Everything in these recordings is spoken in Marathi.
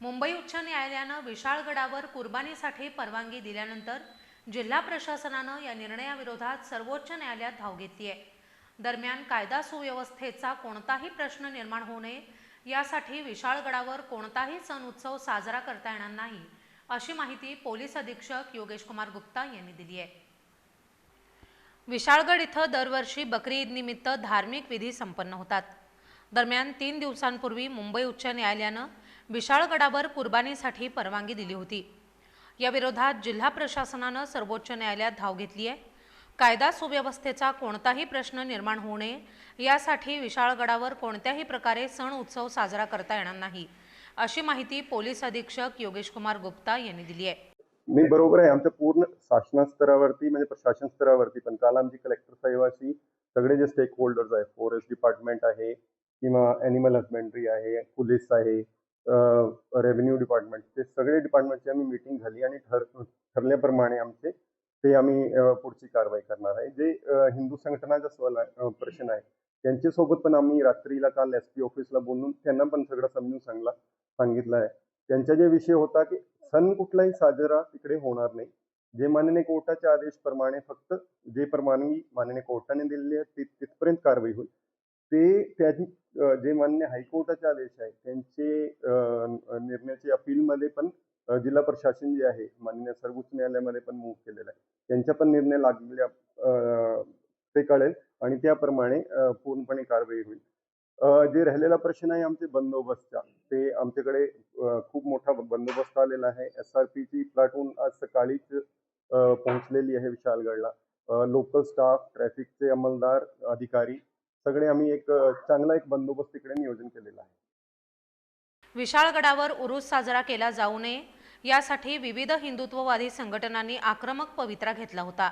मुंबई उच्च न्यायालयानं विशाळगडावर कुर्बानीसाठी परवानगी दिल्यानंतर जिल्हा प्रशासनानं या निर्णयाविरोधात सर्वोच्च न्यायालयात धाव घेतली आहे दरम्यान कायदा सुव्यवस्थेचा कोणताही प्रश्न निर्माण होऊ नये यासाठी विशाळगडावर कोणताही सण उत्सव साजरा करता येणार नाही अशी माहिती पोलीस अधीक्षक योगेश कुमार गुप्ता यांनी दिली आहे. विशाळगड इथं दरवर्षी बकरी ईद निमित्त धार्मिक विधी संपन्न होतात. दरम्यान तीन दिवसांपूर्वी मुंबई उच्च न्यायालयानं विशाळगडावर कुर्बानीसाठी परवानगी दिली होती. या विरोधात जिल्हा प्रशासनानं सर्वोच्च न्यायालयात धाव घेतली आहे. कायदा सुव्यवस्थेचा कोणताही प्रश्न निर्माण होऊ नये यासाठी विशाळगडावर कोणत्याही प्रकारे सण उत्सव साजरा करता येणार नाही अशी माहिती पोलीस अधीक्षक योगेश कुमार गुप्ता यांनी दिली आहे. मी बरोबर आहे. आमच्या पूर्ण शासनास्तरावरती म्हणजे प्रशासन स्तरावरती पण काल आमची कलेक्टर साहेबाशी सगळे जे स्टेक होल्डर्स आहे फॉरेस्ट डिपार्टमेंट आहे किंवा अॅनिमल हजबेंड्री आहे पोलीस आहे रेव्हेन्यू डिपार्टमेंट ते सगळे डिपार्टमेंटची आम्ही मीटिंग झाली आणि ठर ठरल्याप्रमाणे आमचे ते आम्ही पुढची कारवाई करणार आहे. जे हिंदू संघटनाचा सवाल आहे, प्रश्न आहे त्यांच्यासोबत पण आम्ही रात्रीला काल एस पी ऑफिसला बोलून त्यांना पण सगळं समजून सांगला सांगितलं आहे. त्यांचा जे विषय होता की सण कुठलाही साजरा तिकडे होणार नाही. जे माननीय कोर्टाच्या आदेशप्रमाणे फक्त जे परवानगी माननीय कोर्टाने दिलेली आहे ती तिथपर्यंत कारवाई होईल. ते त्याची जे मान्य हायकोर्टाचे आदेश आहे त्यांचे निर्णयाचे अपीलमध्ये पण जिल्हा प्रशासन जे आहे मान्य सर्वोच्च न्यायालयामध्ये पण मूव्ह केलेला आहे. त्यांचा पण निर्णय लागलेल्या ते कळेल आणि त्याप्रमाणे पूर्णपणे कारवाई होईल. जे राहिलेला प्रश्न आहे आमचे बंदोबस्तचा ते आमच्याकडे खूप मोठा बंदोबस्त आलेला आहे. एस आर पीची प्लाटून आज सकाळीच पोहोचलेली आहे विशालगडला. लोकल स्टाफ ट्रॅफिकचे अंमलदार अधिकारी सगळे आम्ही एक चांगला एक बंदोबस्त तिकडे नियोजन केलेला आहे. विशाळगडावर उरूस साजरा केला जाऊ नये यासाठी विविध हिंदुत्ववादी संघटनांनी आक्रमक पवित्रा घेतला होता.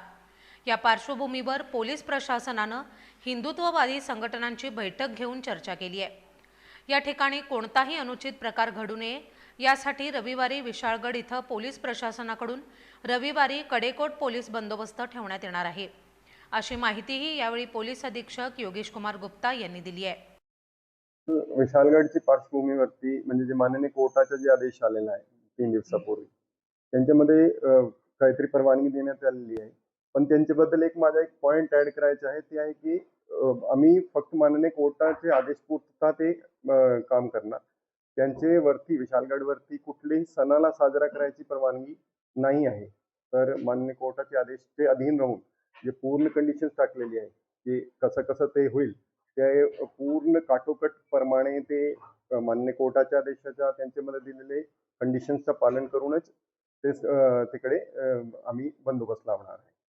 या पार्श्वभूमीवर पोलीस प्रशासनानं हिंदुत्ववादी संघटनांची बैठक घेऊन चर्चा केली आहे. या ठिकाणी कोणताही अनुचित प्रकार घडू नये यासाठी रविवारी विशाळगड इथं पोलीस प्रशासनाकडून रविवारी कडेकोट पोलीस बंदोबस्त ठेवण्यात येणार आहे. अशी माहितीही यावेळी पोलीस अधीक्षक योगेश कुमार गुप्ता यांनी दिली आहे. विशालगडची पार्श्वभूमीवरती म्हणजे जे माननीय कोर्टाचा जे आदेश आलेला आहे तीन दिवसापूर्वी त्यांच्यामध्ये काहीतरी परवानगी देण्यात आलेली आहे. पण त्यांच्याबद्दल एक माझा एक पॉइंट ऍड करायचा आहे ते आहे की आम्ही फक्त माननीय कोर्टाचे आदेश पूर्तता ते काम करणार. त्यांचे वरती विशालगडवरती कुठलेही सणाला साजरा करायची परवानगी नाही आहे. तर माननीय कोर्टाचे आदेश ते अधीन राहून जे पूर्ण कंडिशन्स टाकलेली आहे की कसं कसं ते होईल ते पूर्ण काटोकट प्रमाणे ते मान्य कोर्टाच्या आदेशाच्या त्यांच्यामध्ये दिलेले कंडिशन्सचं पालन करूनच ते तिकडे आम्ही बंदोबस्त लावणार आहे.